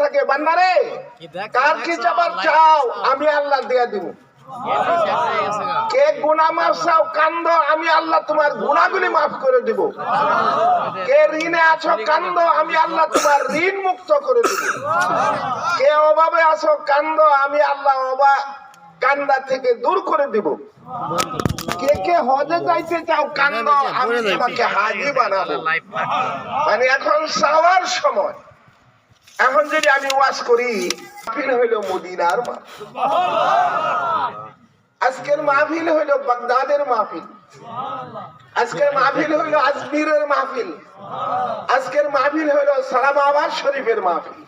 থাকে বান্দারে কার কি চাবার চাও আমি আল্লাহ দিয়ে দিব। কে মাফ চাও কান্দ আমি আল্লাহ তোমার মাফ করে দিব। কে ঋণে আছো কান্দ আমি আল্লাহ তোমার ঋণ মুক্ত করে দিব। কে অভাবে আছো কান্দ আমি আল্লাহ অবা কান্দা থেকে দূর করে দিব। কে কে হজে যাইতে চাও কান্দ আমি তোমাকে হাজি বানাবো। মানে এখন চাওয়ার সময়। এখন যদি আমি ওয়াজ করি মাহফিল হইল মদিনার আজকের মাহফিল হইল বাগদাদের মাহফিল। আজকের মাহফিল হইল আজমিরের মাহফিল। আজকের মাহফিল হইল সালামাবাদ শরীফের মাহফিল।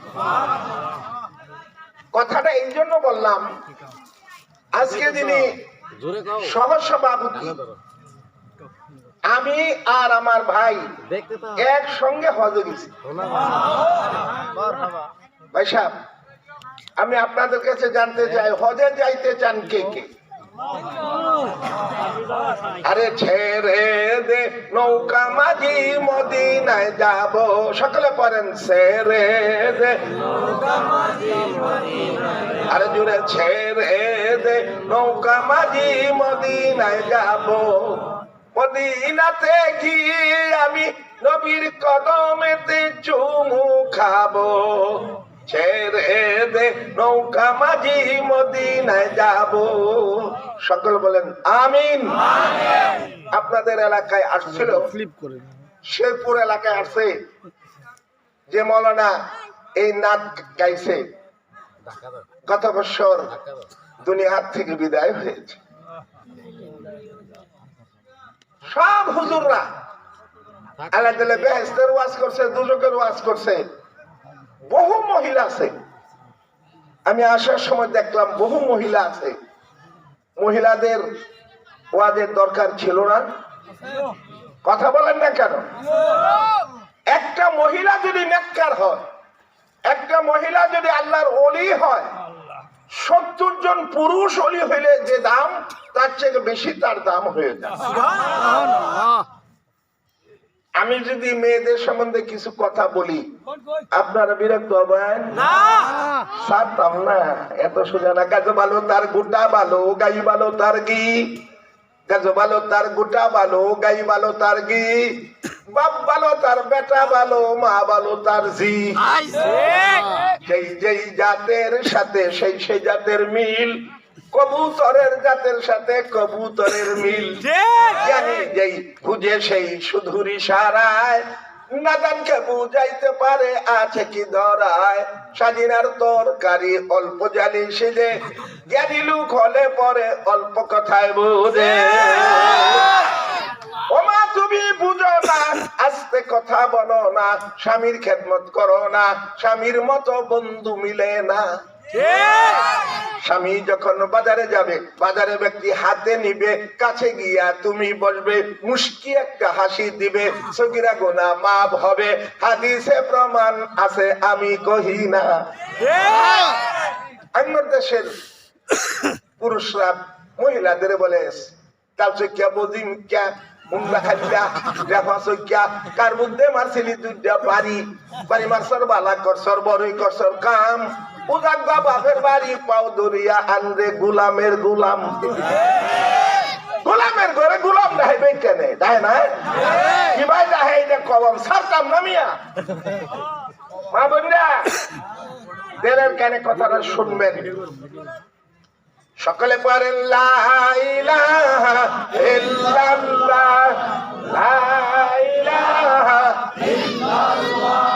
কথাটা এই জন্য বললাম আজকে যিনি সহসভাপতি আমি আর আমার ভাই একসঙ্গে হজে গেছি। ভাই সাহেব আমি আপনাদের কাছে জানতে চাই হজে যাইতে চান কে কে? আরে ছেড়ে দে নৌকা মাঝি মদিনায় যাব। সকলে পড়েন ছেড়ে দে। আরে জুড়ে ছেড়ে দে নৌকা মাঝি মদিনায় যাব। মদিনাতে গিয়ে আমি নবীর কদমেতে চুমু খাব। ছেড়ে দে নৌকা মাঝি মদিনায় যাব। সকল বলেন আমিন। আপনাদের এলাকায় আসছিল? শেরপুর এলাকায় আসছে? যে মৌলানা এই নাচ গাইছে। গত বছর দুনিয়ার থেকে বিদায় হয়েছে। সব হুজুররা। আল্লাহ তাআলা বেহেশতের ওয়াজ করছে, দুজকের ওয়াজ করছে। বহু মহিলা আছে। আমি আসার সময় দেখলাম বহু মহিলা আছে। মহিলাদের ওয়াদের দরকার ছিল না। কথা বলেন না কেন? একটা মহিলা যদি নেককার হয়, একটা মহিলা যদি আল্লাহর অলি হয় সত্তর জন পুরুষ অলি হইলে যে দাম তার থেকে বেশি তার দাম হয়ে যায়। আমি যদি মেয়েদের সম্বন্ধে কিছু কথা বলি আপনারা বিরক্ত হবেন? না। এত সোজা না। গাছ ভালো তার গোটা ভালো গাই ভালো তার কি? গাছ ভালো তার গোটা ভালো গাই ভালো তার গি বাপ ভালো তার বেটা ভালো মা ভালো তার জি সেই যেই জাতের সাথে সেই সেই জাতের মিল কবুতরের জাতের সাথে কবুতরের মিল। জানি যেই খুঁজে সেই সুধুরি ইশারায় নাদানকে বুঝাইতে পারে, আছে কি ধরায়? স্বাধীনার তরকারি অল্প সিজে জ্ঞানী লোক হলে পরে অল্প কথায় বুঝে। ওমা, তুমি বুঝো না, আস্তে কথা বলো না, স্বামীর খেদমত করো না, স্বামীর মতো বন্ধু মিলে না। স্বামী যখন বাজারে যাবে, বাজারে ব্যক্তি হাতে নিবে, কাছে গিয়া তুমি বসবে মুস্কি একটা হাসি দিবে, সগিরা গোনা মাপ হবে, হাদিসে প্রমাণ আছে, আমি কহি না। অন্য দেশের পুরুষরা মহিলাদের বলে মুন্ডা খাইয়া দেখা চৈক্যা কার মধ্যে মারছিলি দুইটা বাড়ি বাড়ি মারসর বালা করসর, বড়ই করসর কাম। উদাগ্গা বাপের বাড়ি পাও দরিয়া আনরে গুলামের গুলাম। গোলামের ঘরে গোলাম ডাইবে কেন? ডাই না? কি ভাই ডাহে এটা কলম সারতাম না মিয়া? মা বোনরা দেরের কানে কথাটা শুনবেন। সকলে পড়েন, লা ইলাহা ইল্লাল্লাহ, লা ইলাহা ইল্লাল্লাহ।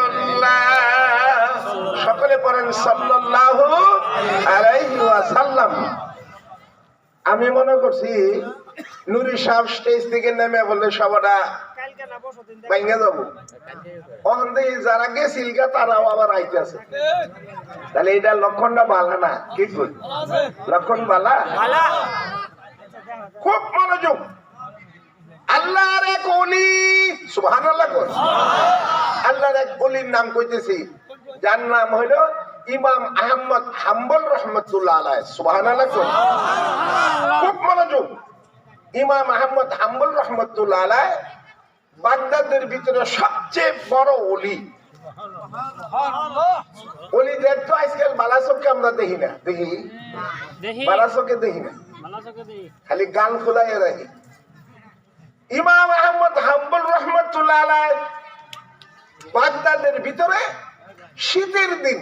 সকলে পড়েন সাল্লাল্লাহু আলাইহি ওয়াসাল্লাম। আমি মনে করছি, নুরি সাহেব স্টেজ থেকে নেমে বললে সবটা আবার তাহলে এটা না? লক্ষণ খুব মনোযোগ। আল্লাহ আল্লাহর এক অলির নাম কইতেছি যার নাম হইল ইমাম আহমদ হাম্বল রহমতুল্লাহ সুবহান আল্লাহ খুব মনোযোগ। ইমাম আহমদ হাম্বল রহমতুল্লাহ আলাই বাগদাদের ভিতরে সবচেয়ে বড় অলি অলিদের তো আজকাল বালাচোখকে আমরা দেখি না। দেখি? বালাচোখে দেখি না। খালি গান খোলাই রাখি। ইমাম আহমদ হাম্বুল রহমতুল্লাহ আলাই বাগদাদের ভিতরে শীতের দিন।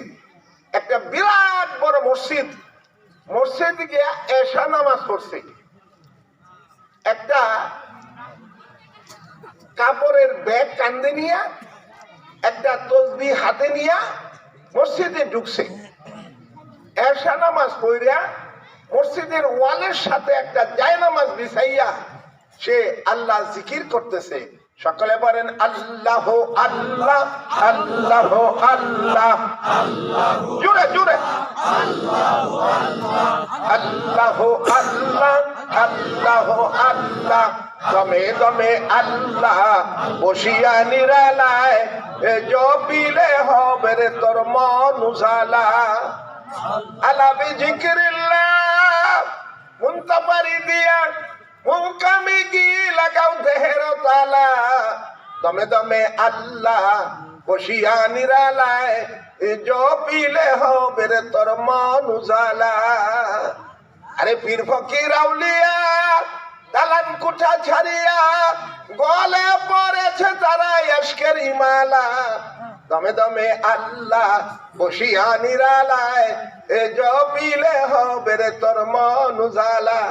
একটা বিরাট বড় মসজিদ। মসজিদ গিয়া এশা নামাজ পড়ছে। একটা কাপড়ের ব্যাগ কান্দে নিয়া, একটা তসবি হাতে নিয়া মসজিদে ঢুকছে। এশা নামাজ পড়িয়া মসজিদের ওয়ালের সাথে একটা জায়নামাজ বিছাইয়া সে আল্লাহ জিকির করতেছে। সকলে বলেন, আল্লাহ আল্লাহ আল্লাহ আল্লাহ। জুড়ে জুড়ে আল্লাহ আল্লাহ আল্লাহ আল্লাহ। দমে দমে আল্লাহ বসিয়া নিরালায় জপিলে হবে রে তোর মন উজালা। আলা বিজিকিরিল্লাহ মুনতাপারি দিয়া মুকামি কি লাগাও দেহের তালা? দমে দমে আল্লাহ বসিয়া নিরালায় জপিলে হবে রে তোর মন উজালা। আরে পীর ফকির দালান কুঠা ছাড়িয়া, গলে পড়েছে তারা এসকের ইমালা। দমে দমে আল্লাহ বসিয়া নিরালায় এ জপিলে হবে রে তোর মন উজালা।